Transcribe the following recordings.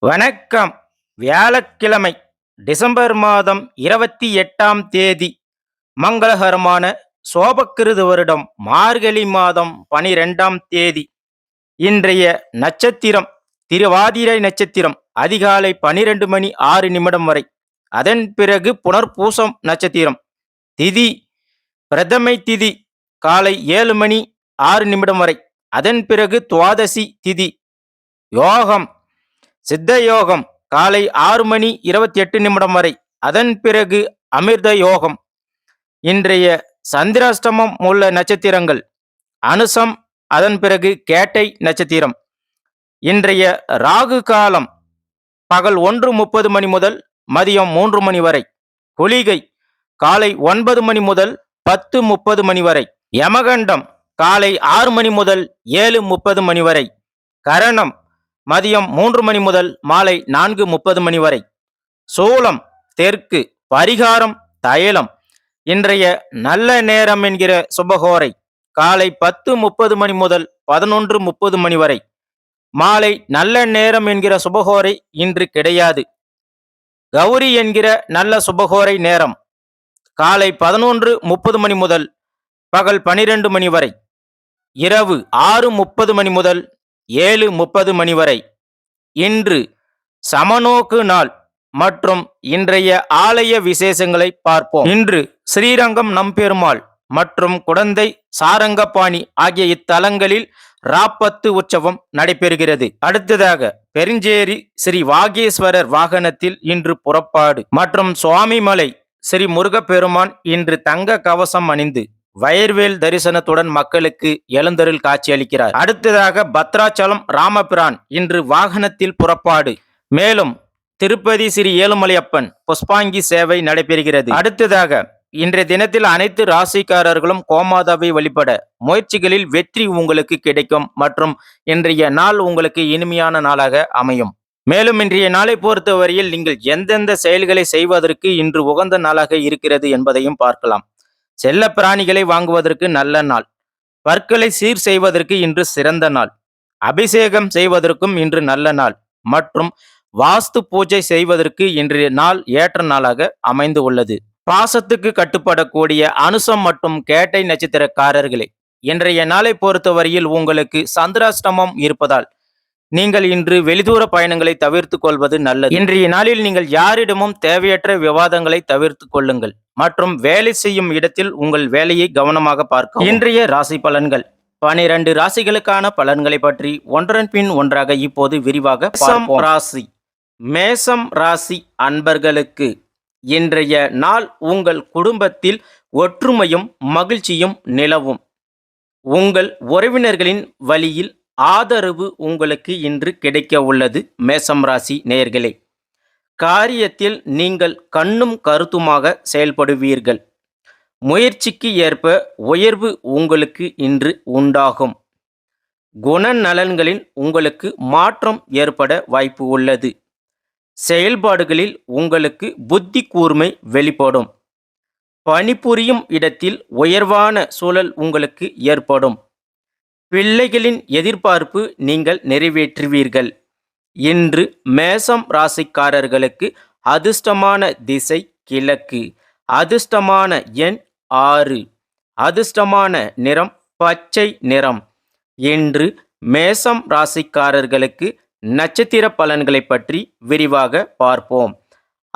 வணக்கம். வியாழக்கிழமை டிசம்பர் மாதம் இருபத்தி எட்டாம் தேதி மங்களகரமான சோபக்கிருது வருடம் மார்கழி மாதம் பனிரெண்டாம் தேதி. இன்றைய நட்சத்திரம் திருவாதிரை நட்சத்திரம் அதிகாலை பனிரெண்டு மணி ஆறு நிமிடம் வரை. அதன் பிறகு புனர்பூசம் நட்சத்திரம். திதி பிரதமை திதி காலை ஏழு மணி ஆறு நிமிடம் வரை. அதன் பிறகு துவாதசி திதி. யோகம் சித்த யோகம் காலை ஆறு மணி இருபத்தி எட்டு நிமிடம் வரை. அதன் பிறகு அமிர்த யோகம் இன்றைய சந்திராஷ்டமம் உள்ள நட்சத்திரங்கள். அனுசம் அதன் பிறகு கேட்டை நட்சத்திரம். இன்றைய ராகு காலம் பகல் ஒன்று முப்பது மணி முதல் மதியம் மூன்று மணி வரை. குளிகை காலை ஒன்பது மணி முதல் பத்து முப்பது மணி வரை. யமகண்டம் காலை ஆறு மணி முதல் ஏழு முப்பது மணி வரை. கரணம் மதியம் மூன்று மணி முதல் மாலை நான்கு முப்பது மணி வரை. சோளம் தெற்கு பரிகாரம் தைலம் இன்றைய நல்ல நேரம் என்கிற சுபகோரை காலை பத்து முப்பது மணி முதல் பதினொன்று முப்பது மணி வரை. மாலை நல்ல நேரம் என்கிற சுபகோரை இன்று கிடையாது. கௌரி என்கிற நல்ல சுபகோரை நேரம் காலை பதினொன்று முப்பது மணி முதல் பகல் பனிரெண்டு மணி வரை. இரவு ஆறு முப்பது மணி முதல் ஏழு முப்பது மணி வரை இன்று சமநோக்கு நாள் மற்றும் இன்றைய ஆலய விசேஷங்களை பார்ப்போம். இன்று ஸ்ரீரங்கம் நம்பெருமாள் மற்றும் குடந்தை சாரங்கபாணி ஆகிய இத்தலங்களில் ராப்பத்து உற்சவம் நடைபெறுகிறது. அடுத்ததாக பெருஞ்சேரி ஸ்ரீ வாகேஸ்வரர் வாகனத்தில் இன்று புறப்பாடு மற்றும் சுவாமிமலை ஸ்ரீ முருகப்பெருமான் இன்று தங்க கவசம் அணிந்து வயர்வேல் தரிசனத்துடன் மக்களுக்கு எழுந்தருள் காட்சியளிக்கிறார். அடுத்ததாக பத்ராச்சலம் ராமபிரான் இன்று வாகனத்தில் புறப்பாடு. மேலும் திருப்பதி ஸ்ரீ ஏழுமலையப்பன் புஷ்பாங்கி சேவை நடைபெறுகிறது. அடுத்ததாக இன்றைய தினத்தில் அனைத்து ராசிக்காரர்களும் கோமாதாவை வழிபட முயற்சிகளில் வெற்றி உங்களுக்கு கிடைக்கும் மற்றும் இன்றைய நாள் உங்களுக்கு இனிமையான நாளாக அமையும். மேலும் இன்றைய நாளை பொறுத்தவரையில் நீங்கள் எந்தெந்த செயல்களை செய்வதற்கு இன்று உகந்த நாளாக இருக்கிறது என்பதையும் பார்க்கலாம். செல்ல பிராணிகளை வாங்குவதற்கு நல்ல நாள். பற்களை சீர் செய்வதற்கு இன்று சிறந்த நாள். அபிஷேகம் செய்வதற்கும் இன்று நல்ல நாள். மற்றும் வாஸ்து பூஜை செய்வதற்கு இன்றைய நாள் ஏற்ற நாளாக அமைந்து உள்ளது. பாசத்துக்கு கட்டுப்படக்கூடிய அனுசம் மற்றும் கேட்டை நட்சத்திரக்காரர்களே இன்றைய நாளை பொறுத்தவரையில் உங்களுக்கு சந்திராஷ்டமம் இருப்பதால் நீங்கள் இன்று வெளிதூர பயணங்களை தவிர்த்து கொள்வது நல்லது. இன்றைய நாளில் நீங்கள் யாரிடமும் தேவையற்ற விவாதங்களை தவிர்த்து கொள்ளுங்கள். மற்றும் வேலை செய்யும் இடத்தில் உங்கள் வேலையை கவனமாக பார்க்க இன்றைய ராசி பலன்கள். பனிரெண்டு ராசிகளுக்கான பலன்களை பற்றி ஒன்றன் பின் ஒன்றாக இப்போது விரிவாக ராசி. மேசம் ராசி அன்பர்களுக்கு இன்றைய நாள் உங்கள் குடும்பத்தில் ஒற்றுமையும் மகிழ்ச்சியும் நிலவும். உங்கள் உறவினர்களின் வழியில் ஆதரவு உங்களுக்கு இன்று கிடைக்க உள்ளது மேசம் ராசி நேர்களே காரியத்தில் நீங்கள் கண்ணும் கருத்துமாக செயல்படுவீர்கள். முயற்சிக்கு ஏற்ப உயர்வு உங்களுக்கு இன்று உண்டாகும். குணநலன்களில் உங்களுக்கு மாற்றம் ஏற்பட வாய்ப்பு உள்ளது. செயல்பாடுகளில் உங்களுக்கு புத்தி கூர்மை வெளிப்படும். பணிபுரியும் இடத்தில் உயர்வான சூழல் உங்களுக்கு ஏற்படும். பிள்ளைகளின் எதிர்பார்ப்பு நீங்கள் நிறைவேற்றுவீர்கள். இன்று மேசம் ராசிக்காரர்களுக்கு அதிர்ஷ்டமான திசை கிழக்கு. அதிர்ஷ்டமான எண் ஆறு. அதிர்ஷ்டமான நிறம் பச்சை நிறம். என்று மேசம் ராசிக்காரர்களுக்கு நட்சத்திர பலன்களை பற்றி விரிவாக பார்ப்போம்.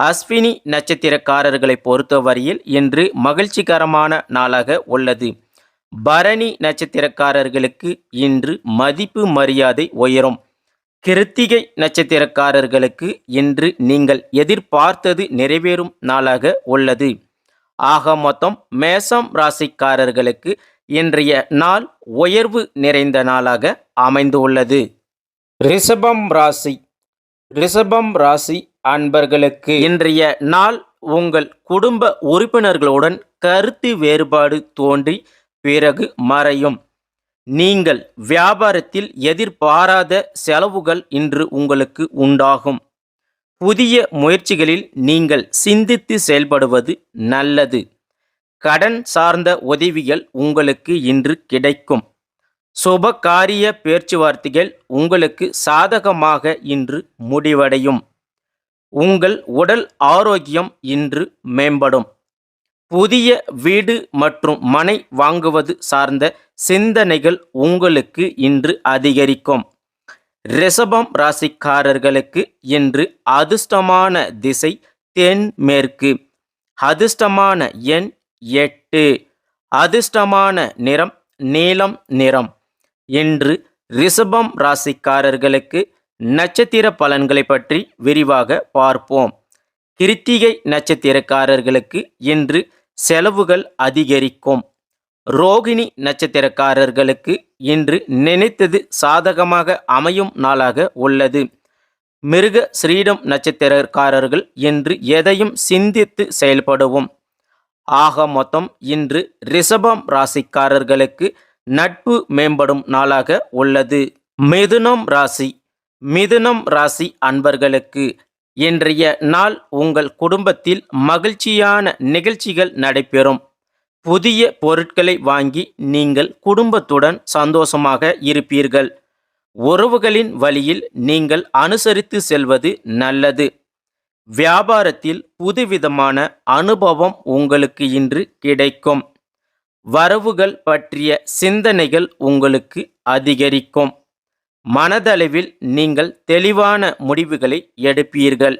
அஸ்வினி நட்சத்திரக்காரர்களை பொறுத்தவரையில் இன்று மகிழ்ச்சிகரமான நாளாக உள்ளது. பரணி நட்சத்திரக்காரர்களுக்கு இன்று மதிப்பு மரியாதை உயரும். கிருத்திகை நட்சத்திரக்காரர்களுக்கு இன்று நீங்கள் எதிர்பார்த்தது நிறைவேறும் நாளாக உள்ளது. ஆக மொத்தம் மேசம் ராசிக்காரர்களுக்கு இன்றைய நாள் உயர்வு நிறைந்த நாளாக அமைந்துள்ளது. ரிஷபம் ராசி. ரிஷபம் ராசி அன்பர்களுக்கு இன்றைய நாள் உங்கள் குடும்ப உறுப்பினர்களுடன் கருத்து வேறுபாடு தோன்றி பிறகு மறையும். நீங்கள் வியாபாரத்தில் எதிர்பாராத செலவுகள் இன்று உங்களுக்கு உண்டாகும். புதிய முயற்சிகளில் நீங்கள் சிந்தித்து செயல்படுவது நல்லது. கடன் சார்ந்த உதவிகள் உங்களுக்கு இன்று கிடைக்கும். சுப காரிய பேச்சுவார்த்தைகள் உங்களுக்கு சாதகமாக இன்று முடிவடையும். உங்கள் உடல் ஆரோக்கியம் இன்று மேம்படும். புதிய வீடு மற்றும் மனை வாங்குவது சார்ந்த சிந்தனைகள் உங்களுக்கு இன்று அதிகரிக்கும். ரிஷபம் ராசிக்காரர்களுக்கு இன்று அதிர்ஷ்டமான திசை தென்மேற்கு அதிர்ஷ்டமான எண் எட்டு. அதிர்ஷ்டமான நிறம் நீலம் நிறம். இன்று ரிஷபம் ராசிக்காரர்களுக்கு நட்சத்திர பலன்களை பற்றி விரிவாக பார்ப்போம். கிருத்திகை நட்சத்திரக்காரர்களுக்கு இன்று செலவுகள் அதிகரிக்கும். ரோகிணி நட்சத்திரக்காரர்களுக்கு இன்று நினைத்தது சாதகமாக அமையும் நாளாக உள்ளது. மிருக ஸ்ரீடம் நட்சத்திரக்காரர்கள் இன்று எதையும் சிந்தித்து செயல்படுவோம். ஆக மொத்தம் இன்று ரிஷபம் ராசிக்காரர்களுக்கு நட்பு மேம்படும் நாளாக உள்ளது. மிதுனம் ராசி மிதுனம் ராசி அன்பர்களுக்கு இன்றைய நாள் உங்கள் குடும்பத்தில் மகிழ்ச்சியான நிகழ்ச்சிகள் நடைபெறும். புதிய பொருட்களை வாங்கி நீங்கள் குடும்பத்துடன் சந்தோஷமாக இருப்பீர்கள். உறவுகளின் வழியில் நீங்கள் அனுசரித்து செல்வது நல்லது. வியாபாரத்தில் புதுவிதமான அனுபவம் உங்களுக்கு இன்று கிடைக்கும். வரவுகள் பற்றிய சிந்தனைகள் உங்களுக்கு அதிகரிக்கும். மனதளவில் நீங்கள் தெளிவான முடிவுகளை எடுப்பீர்கள்.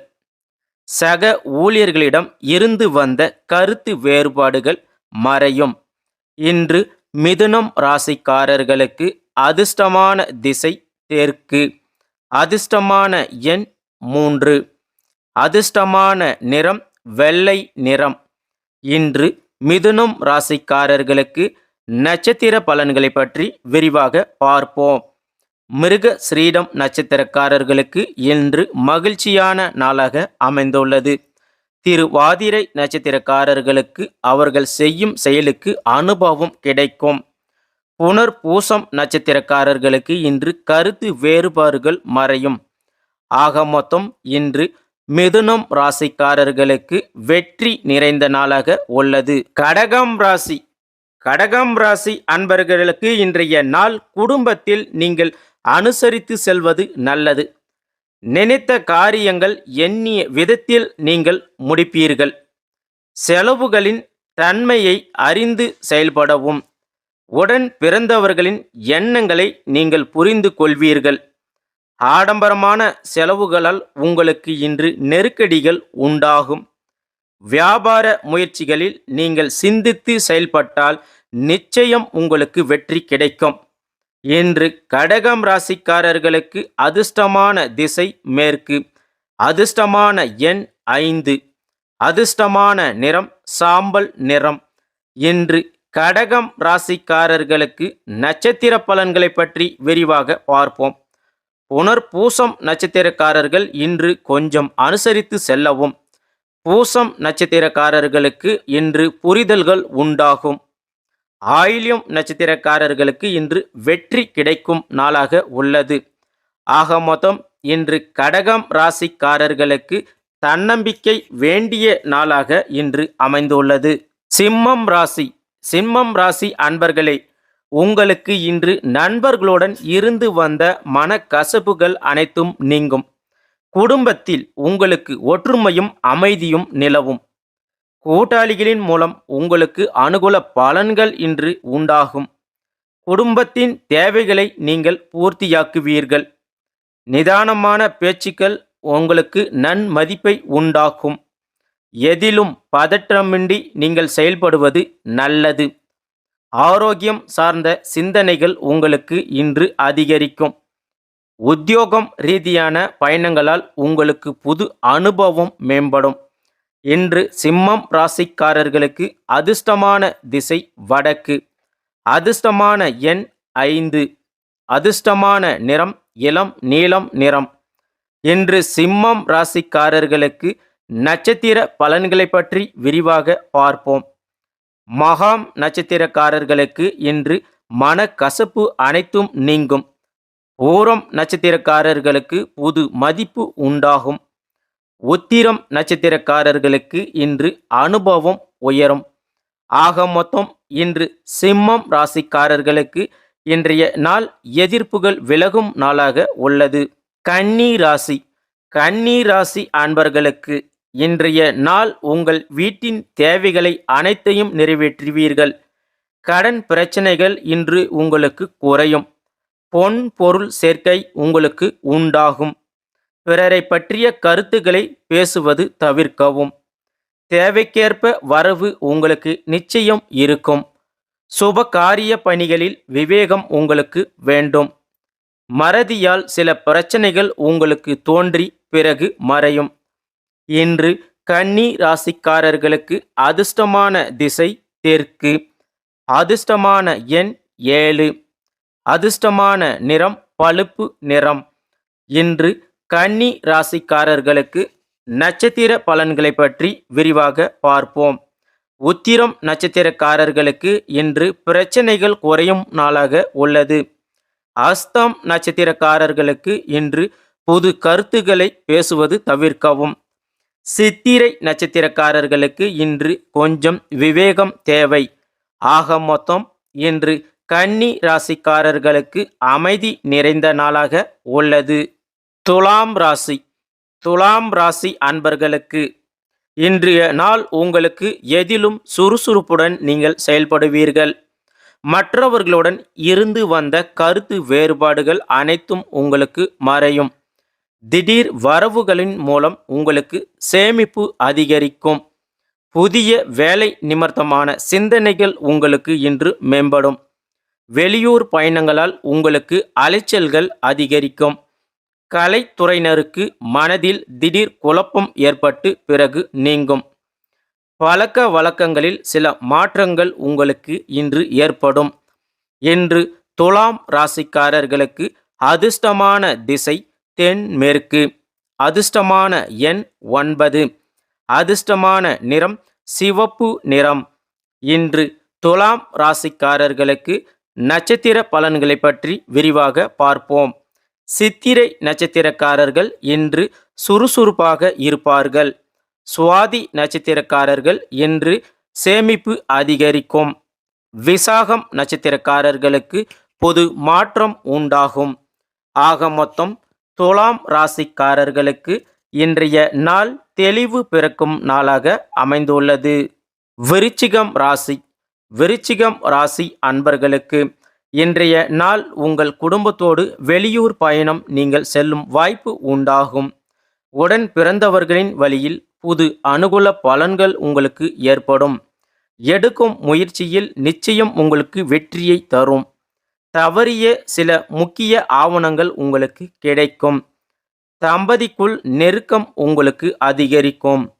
சக ஊழியர்களிடம் இருந்து வந்த கருத்து வேறுபாடுகள் மறையும். இன்று மிதுனம் ராசிக்காரர்களுக்கு அதிர்ஷ்டமான திசை தெற்கு அதிர்ஷ்டமான எண் மூன்று. அதிர்ஷ்டமான நிறம் வெள்ளை நிறம். இன்று மிதுனம் ராசிக்காரர்களுக்கு நட்சத்திர பலன்களை பற்றி விரிவாக பார்ப்போம். மிருக ஸ்ரீடம் நட்சத்திரக்காரர்களுக்கு இன்று மகிழ்ச்சியான நாளாக அமைந்துள்ளது. திருவாதிரை நட்சத்திரக்காரர்களுக்கு அவர்கள் செய்யும் செயலுக்கு அனுபவம் கிடைக்கும். புனர் பூசம் நட்சத்திரக்காரர்களுக்கு இன்று கருத்து வேறுபாடுகள் மறையும். ஆக மொத்தம் இன்று மிதுனம் ராசிக்காரர்களுக்கு வெற்றி நிறைந்த நாளாக உள்ளது. கடகம் ராசி. கடகம் ராசி அன்பர்களுக்கு இன்றைய நாள் குடும்பத்தில் நீங்கள் அனுசரித்து செல்வது நல்லது. நினைத்த காரியங்கள் எண்ணிய விதத்தில் நீங்கள் முடிப்பீர்கள். செலவுகளின் தன்மையை அறிந்து செயல்படவும். உடன் பிறந்தவர்களின் எண்ணங்களை நீங்கள் புரிந்து கொள்வீர்கள். ஆடம்பரமான செலவுகளால் உங்களுக்கு இன்று நெருக்கடிகள் உண்டாகும். வியாபார முயற்சிகளில் நீங்கள் சிந்தித்து செயல்பட்டால் நிச்சயம் உங்களுக்கு வெற்றி கிடைக்கும். இன்று கடகம் ராசிக்காரர்களுக்கு அதிர்ஷ்டமான திசை மேற்கு. அதிர்ஷ்டமான எண் ஐந்து. அதிர்ஷ்டமான நிறம் சாம்பல் நிறம். இன்று கடகம் ராசிக்காரர்களுக்கு நட்சத்திர பலன்களை பற்றி விரிவாக பார்ப்போம். புனர்பூசம் நட்சத்திரக்காரர்கள் இன்று கொஞ்சம் அனுசரித்து செல்லவும். பூசம் நட்சத்திரக்காரர்களுக்கு இன்று புரிதல்கள் உண்டாகும். ஆயில்யம் நட்சத்திரக்காரர்களுக்கு இன்று வெற்றி கிடைக்கும் நாளாக உள்ளது. ஆக மொத்தம் இன்று கடகம் ராசிக்காரர்களுக்கு தன்னம்பிக்கை வேண்டிய நாளாக இன்று அமைந்துள்ளது. சிம்மம் ராசி சிம்மம் ராசி அன்பர்களே உங்களுக்கு இன்று நண்பர்களுடன் இருந்து வந்த மனக்கசப்புகள் அனைத்தும் நீங்கும். குடும்பத்தில் உங்களுக்கு ஒற்றுமையும் அமைதியும் நிலவும். கூட்டாளிகளின் மூலம் உங்களுக்கு அனுகூல பலன்கள் இன்று உண்டாகும். குடும்பத்தின் தேவைகளை நீங்கள் பூர்த்தியாக்குவீர்கள். நிதானமான பேச்சுக்கள் உங்களுக்கு நன்மதிப்பை உண்டாக்கும். எதிலும் பதற்றமின்றி நீங்கள் செயல்படுவது நல்லது. ஆரோக்கியம் சார்ந்த சிந்தனைகள் உங்களுக்கு இன்று அதிகரிக்கும். உத்தியோகம் ரீதியான பயணங்களால் உங்களுக்கு புது அனுபவம் மேம்படும். இன்று சிம்மம் ராசிக்காரர்களுக்கு அதிர்ஷ்டமான திசை வடக்கு. அதிர்ஷ்டமான எண் ஐந்து. அதிர்ஷ்டமான நிறம் இளம் நீலம் நிறம். இன்று சிம்மம் ராசிக்காரர்களுக்கு நட்சத்திர பலன்களை பற்றி விரிவாக பார்ப்போம். மகாம் நட்சத்திரக்காரர்களுக்கு இன்று மனக்கசப்பு அனைத்தும் நீங்கும். ஓரம் நட்சத்திரக்காரர்களுக்கு புது மதிப்பு உண்டாகும். உத்திரம் நட்சத்திரக்காரர்களுக்கு இன்று அனுபவம் உயரும். ஆக மொத்தம் இன்று சிம்மம் ராசிக்காரர்களுக்கு இன்றைய நாள் எதிர்ப்புகள் விலகும் நாளாக உள்ளது. கன்னி ராசி. கன்னி ராசி அன்பர்களுக்கு இன்றைய நாள் உங்கள் வீட்டின் தேவைகளை அனைத்தையும் நிறைவேற்றுவீர்கள். கடன் பிரச்சனைகள் இன்று உங்களுக்கு குறையும். பொன் பொருள் சேர்க்கை உங்களுக்கு உண்டாகும். பிறரை பற்றிய கருத்துக்களை பேசுவது தவிர்க்கவும். தேவைக்கேற்ப வரவு உங்களுக்கு நிச்சயம் இருக்கும். சுப காரிய பணிகளில் விவேகம் உங்களுக்கு வேண்டும். மறதியால் சில பிரச்சனைகள் உங்களுக்கு தோன்றி பிறகு மறையும். இன்று கன்னி ராசிக்காரர்களுக்கு அதிர்ஷ்டமான திசை தெற்கு. அதிர்ஷ்டமான எண் ஏழு. அதிர்ஷ்டமான நிறம் பழுப்பு நிறம். இன்று கன்னி ராசிக்காரர்களுக்கு நட்சத்திர பலன்களை பற்றி விரிவாக பார்ப்போம். உத்திரம் நட்சத்திரக்காரர்களுக்கு இன்று பிரச்சனைகள் குறையும் நாளாக உள்ளது. அஸ்தம் நட்சத்திரக்காரர்களுக்கு இன்று புது கருத்துக்களை பேசுவது தவிர்க்கவும். சித்திரை நட்சத்திரக்காரர்களுக்கு இன்று கொஞ்சம் விவேகம் தேவை. ஆக மொத்தம் இன்று கன்னி ராசிக்காரர்களுக்கு அமைதி நிறைந்த நாளாக உள்ளது. துலாம் ராசி. துலாம் ராசி அன்பர்களுக்கு இன்றைய நாள் உங்களுக்கு எதிலும் சுறுசுறுப்புடன் நீங்கள் செயல்படுவீர்கள். மற்றவர்களுடன் இருந்து வந்த கருத்து வேறுபாடுகள் அனைத்தும் உங்களுக்கு மறையும். திடீர் வரவுகளின் மூலம் உங்களுக்கு சேமிப்பு அதிகரிக்கும். புதிய வேலை நிமித்தமான சிந்தனைகள் உங்களுக்கு இன்று மேம்படும். வெளியூர் பயணங்களால் உங்களுக்கு அலைச்சல்கள் அதிகரிக்கும். கலைத்துறையினருக்கு மனதில் திடீர் குழப்பம் ஏற்பட்டு பிறகு நீங்கும். பழக்க வழக்கங்களில் சில மாற்றங்கள் உங்களுக்கு இன்று ஏற்படும். என்று துலாம் ராசிக்காரர்களுக்கு அதிர்ஷ்டமான திசை தென்மேற்கு அதிர்ஷ்டமான எண் ஒன்பது. அதிர்ஷ்டமான நிறம் சிவப்பு நிறம். இன்று துலாம் ராசிக்காரர்களுக்கு நட்சத்திர பலன்களை பற்றி விரிவாக பார்ப்போம். சித்திரை நட்சத்திரக்காரர்கள் இன்று சுறுசுறுப்பாக இருப்பார்கள். சுவாதி நட்சத்திரக்காரர்கள் என்று சேமிப்பு அதிகரிக்கும். விசாகம் நட்சத்திரக்காரர்களுக்கு பொது மாற்றம் உண்டாகும். ஆக மொத்தம் துலாம் ராசிக்காரர்களுக்கு இன்றைய நாள் தெளிவு பிறக்கும் நாளாக அமைந்துள்ளது. விருச்சிகம் ராசி. விருச்சிகம் ராசி அன்பர்களுக்கு இன்றைய நாள் உங்கள் குடும்பத்தோடு வெளியூர் பயணம் நீங்கள் செல்லும் வாய்ப்பு உண்டாகும். உடன் பிறந்தவர்களின் வழியில் புது அனுகூல பலன்கள் உங்களுக்கு ஏற்படும். எடுக்கும் முயற்சியில் நிச்சயம் உங்களுக்கு வெற்றியை தரும். தவறிய சில முக்கிய ஆவணங்கள் உங்களுக்கு கிடைக்கும். தம்பதிக்குள் நெருக்கம் உங்களுக்கு அதிகரிக்கும்.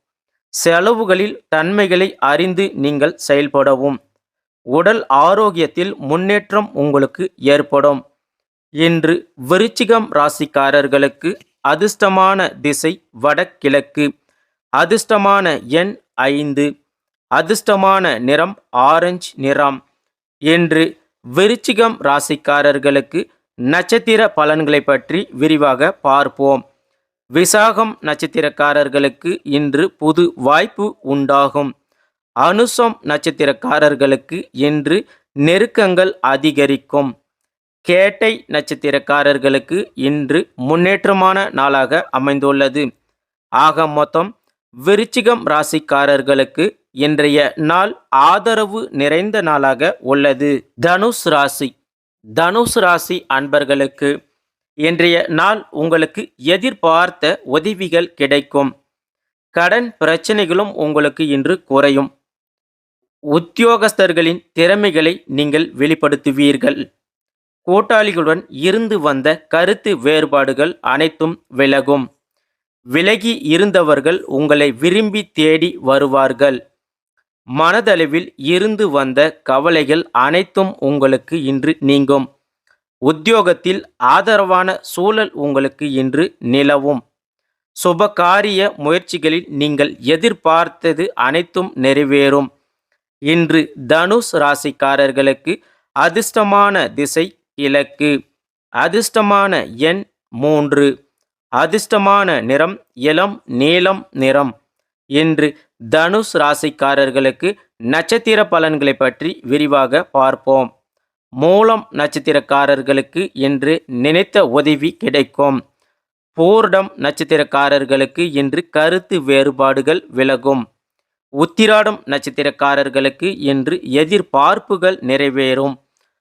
செலவுகளில் தன்மைகளை அறிந்து நீங்கள் செயல்படவும். உடல் ஆரோக்கியத்தில் முன்னேற்றம் உங்களுக்கு ஏற்படும். இன்று விருச்சிகம் ராசிக்காரர்களுக்கு அதிர்ஷ்டமான திசை வடகிழக்கு. அதிர்ஷ்டமான எண் ஐந்து. அதிர்ஷ்டமான நிறம் ஆரஞ்சு நிறம். என்று விருச்சிகம் ராசிக்காரர்களுக்கு நட்சத்திர பலன்களை பற்றி விரிவாக பார்ப்போம். விசாகம் நட்சத்திரக்காரர்களுக்கு இன்று புது வாய்ப்பு உண்டாகும். அனுசம் நட்சத்திரக்காரர்களுக்கு இன்று நெருக்கங்கள் அதிகரிக்கும். கேட்டை நட்சத்திரக்காரர்களுக்கு இன்று முன்னேற்றமான நாளாக அமைந்துள்ளது. ஆக மொத்தம் விருச்சிகம் ராசிக்காரர்களுக்கு இன்றைய நாள் ஆதரவு நிறைந்த நாளாக உள்ளது. தனுஷ் ராசி. தனுஷ் ராசி அன்பர்களுக்கு இன்றைய நாள் உங்களுக்கு எதிர்பார்த்த உதவிகள் கிடைக்கும். கடன் பிரச்சனைகளும் உங்களுக்கு இன்று குறையும். உத்தியோகஸ்தர்களின் திறமைகளை நீங்கள் வெளிப்படுத்துவீர்கள். கூட்டாளிகளுடன் இருந்து வந்த கருத்து வேறுபாடுகள் அனைத்தும் விலகும். விலகி இருந்தவர்கள் உங்களை விரும்பி தேடி வருவார்கள். மனதளவில் இருந்து வந்த கவலைகள் அனைத்தும் உங்களுக்கு இன்று நீங்கும். உத்தியோகத்தில் ஆதரவான சூழல் உங்களுக்கு இன்று நிலவும். சுபகாரிய முயற்சிகளில் நீங்கள் எதிர்பார்த்தது அனைத்தும் நிறைவேறும். இன்று தனுஷ் ராசிக்காரர்களுக்கு அதிர்ஷ்டமான திசை கிழக்கு அதிர்ஷ்டமான எண் மூன்று. அதிர்ஷ்டமான நிறம் இளம் நீலம் நிறம். இன்று தனுஷ் ராசிக்காரர்களுக்கு நட்சத்திர பலன்களை பற்றி விரிவாக பார்ப்போம். மூலம் நட்சத்திரக்காரர்களுக்கு இன்று நினைத்த உதவி கிடைக்கும். பூர்டம் நட்சத்திரக்காரர்களுக்கு இன்று கருத்து வேறுபாடுகள் விலகும். உத்திராடம் நட்சத்திரக்காரர்களுக்கு இன்று எதிர்பார்ப்புகள் நிறைவேறும்.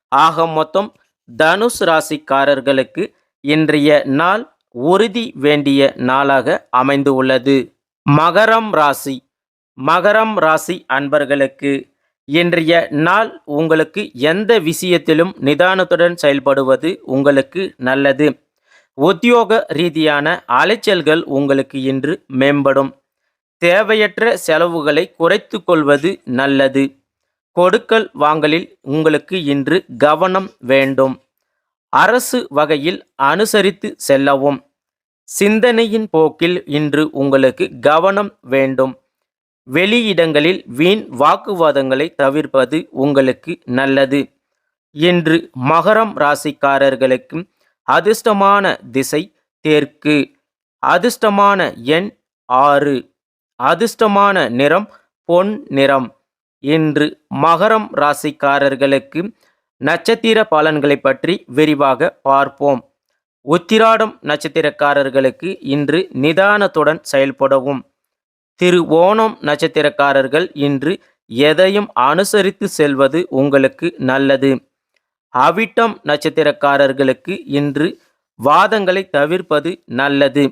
ஆக மொத்தம் தனுஷ் ராசிக்காரர்களுக்கு இன்றைய நாள் உறுதி வேண்டிய நாளாக அமைந்து உள்ளது மகரம் ராசி. மகரம் ராசி அன்பர்களுக்கு இன்றைய நாள் உங்களுக்கு எந்த விஷயத்திலும் நிதானத்துடன் செயல்படுவது உங்களுக்கு நல்லது. உத்தியோக ரீதியான அலைச்சல்கள் உங்களுக்கு இன்று மேம்படும். தேவையற்ற செலவுகளை குறைத்து கொள்வது நல்லது. கொடுக்கல் வாங்கலில் உங்களுக்கு இன்று கவனம் வேண்டும். அரசு வகையில் அனுசரித்து செல்லவும். சிந்தனையின் போக்கில் இன்று உங்களுக்கு கவனம் வேண்டும். வெளியிடங்களில் வீண் வாக்குவாதங்களை தவிர்ப்பது உங்களுக்கு நல்லது. இன்று மகரம் ராசிக்காரர்களுக்கு அதிர்ஷ்டமான திசை தெற்கு அதிர்ஷ்டமான எண் ஆறு. அதிர்ஷ்டமான நிறம் பொன் நிறம். இன்று மகரம் ராசிக்காரர்களுக்கு நட்சத்திர பலன்களை பற்றி விரிவாக பார்ப்போம். உத்திராடம் நட்சத்திரக்காரர்களுக்கு இன்று நிதானத்துடன் செயல்படவும். திரு ஓணம் நட்சத்திரக்காரர்கள் இன்று எதையும் அனுசரித்து செல்வது உங்களுக்கு நல்லது. அவிட்டம் நட்சத்திரக்காரர்களுக்கு இன்று வாதங்களை தவிர்ப்பது நல்லது.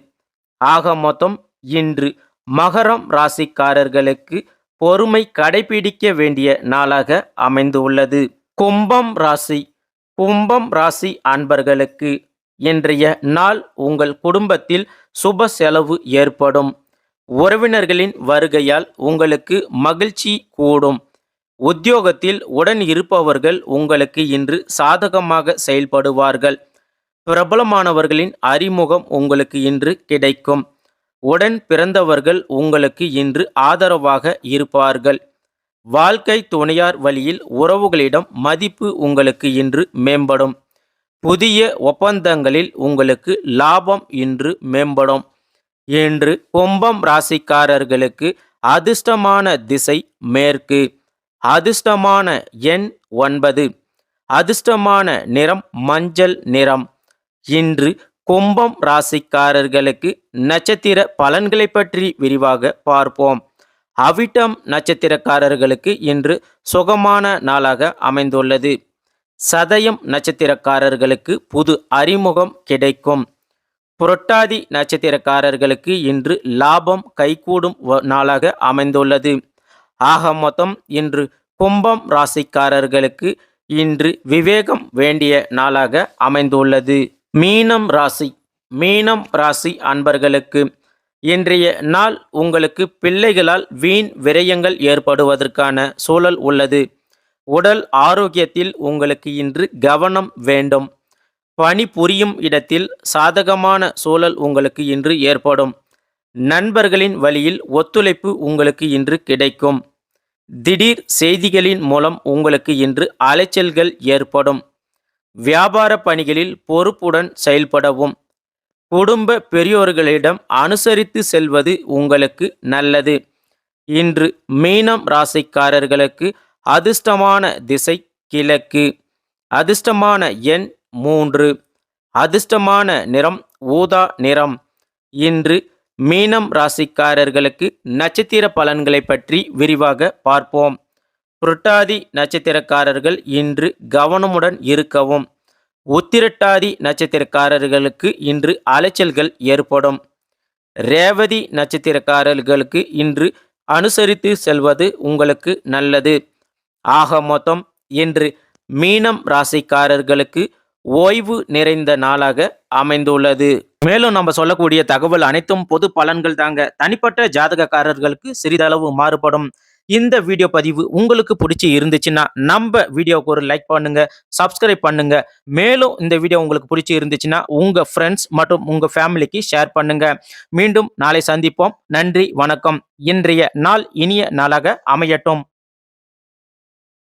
ஆக மொத்தம் இன்று மகரம் ராசிக்காரர்களுக்கு பொறுமை கடைபிடிக்க வேண்டிய நாளாக அமைந்துள்ளது. கும்பம் ராசி கும்பம் ராசி அன்பர்களுக்கு இன்றைய நாள் உங்கள் குடும்பத்தில் சுப செலவு ஏற்படும். உறவினர்களின் வருகையால் உங்களுக்கு மகிழ்ச்சி கூடும். உத்தியோகத்தில் உடன் இருப்பவர்கள் உங்களுக்கு இன்று சாதகமாக செயல்படுவார்கள். பிரபலமானவர்களின் அறிமுகம் உங்களுக்கு இன்று கிடைக்கும். உடன் பிறந்தவர்கள் உங்களுக்கு இன்று ஆதரவாக இருப்பார்கள். வாழ்க்கை துணையார் வழியில் உறவுகளிடம் மதிப்பு உங்களுக்கு இன்று மேம்படும். புதிய ஒப்பந்தங்களில் உங்களுக்கு லாபம் இன்று மேம்படும். இன்று கும்பம் ராசிக்காரர்களுக்கு அதிர்ஷ்டமான திசை மேற்கு. அதிர்ஷ்டமான எண் ஒன்பது. அதிர்ஷ்டமான நிறம் மஞ்சள் நிறம். இன்று கும்பம் ராசிக்காரர்களுக்கு நட்சத்திர பலன்களை பற்றி விரிவாக பார்ப்போம். அவிட்டம் நட்சத்திரக்காரர்களுக்கு இன்று சுகமான நாளாக அமைந்துள்ளது. சதயம் நட்சத்திரக்காரர்களுக்கு புது அறிமுகம் கிடைக்கும். புரட்டாதி நட்சத்திரக்காரர்களுக்கு இன்று லாபம் கைகூடும் நாளாக அமைந்துள்ளது. ஆக மொத்தம் இன்று கும்பம் ராசிக்காரர்களுக்கு இன்று விவேகம் வேண்டிய நாளாக அமைந்துள்ளது. மீனம் ராசி மீனம் ராசி அன்பர்களுக்கு இன்றைய நாள் உங்களுக்கு பிள்ளைகளால் வீண் விரயங்கள் ஏற்படுவதற்கான சூழல் உள்ளது. உடல் ஆரோக்கியத்தில் உங்களுக்கு இன்று கவனம் வேண்டும். பணி புரியும் இடத்தில் சாதகமான சூழல் உங்களுக்கு இன்று ஏற்படும். நண்பர்களின் வழியில் ஒத்துழைப்பு உங்களுக்கு இன்று கிடைக்கும். திடீர் செய்திகளின் மூலம் உங்களுக்கு இன்று அலைச்சல்கள் ஏற்படும். வியாபார பணிகளில் பொறுப்புடன் செயல்படவும். குடும்ப பெரியோர்களிடம் அனுசரித்து செல்வது உங்களுக்கு நல்லது. இன்று மீனம் ராசிக்காரர்களுக்கு அதிர்ஷ்டமான திசை கிழக்கு. அதிர்ஷ்டமான எண் மூன்று. அதிர்ஷ்டமான நிறம் ஊதா நிறம். இன்று மீனம் ராசிக்காரர்களுக்கு நட்சத்திர பலன்களை பற்றி விரிவாக பார்ப்போம். புரட்டாதி நட்சத்திரக்காரர்கள் இன்று கவனமுடன் இருக்கவும். உத்திரட்டாதி நட்சத்திரக்காரர்களுக்கு இன்று அலைச்சல்கள் ஏற்படும். ரேவதி நட்சத்திரக்காரர்களுக்கு இன்று அனுசரித்து செல்வது உங்களுக்கு நல்லது. ஆக மொத்தம் இன்று மீனம் ராசிக்காரர்களுக்கு ஓய்வு நிறைந்த நாளாக அமைந்துள்ளது. மேலும் நம்ம சொல்லக்கூடிய தகவல் அனைத்தும் பொது பலன்கள் தாங்க. தனிப்பட்ட ஜாதகக்காரர்களுக்கு சிறிதளவு மாறுபடும். இந்த வீடியோ பதிவு உங்களுக்கு பிடிச்சி இருந்துச்சுன்னா நம்ம வீடியோவுக்கு ஒரு லைக் பண்ணுங்க சப்ஸ்கிரைப் பண்ணுங்க. மேலும் இந்த வீடியோ உங்களுக்கு பிடிச்சி இருந்துச்சுன்னா உங்க ஃப்ரெண்ட்ஸ் மற்றும் உங்க ஃபேமிலிக்கு ஷேர் பண்ணுங்க. மீண்டும் நாளை சந்திப்போம். நன்றி வணக்கம். இன்றைய நாள் இனிய நாளாக அமையட்டும்.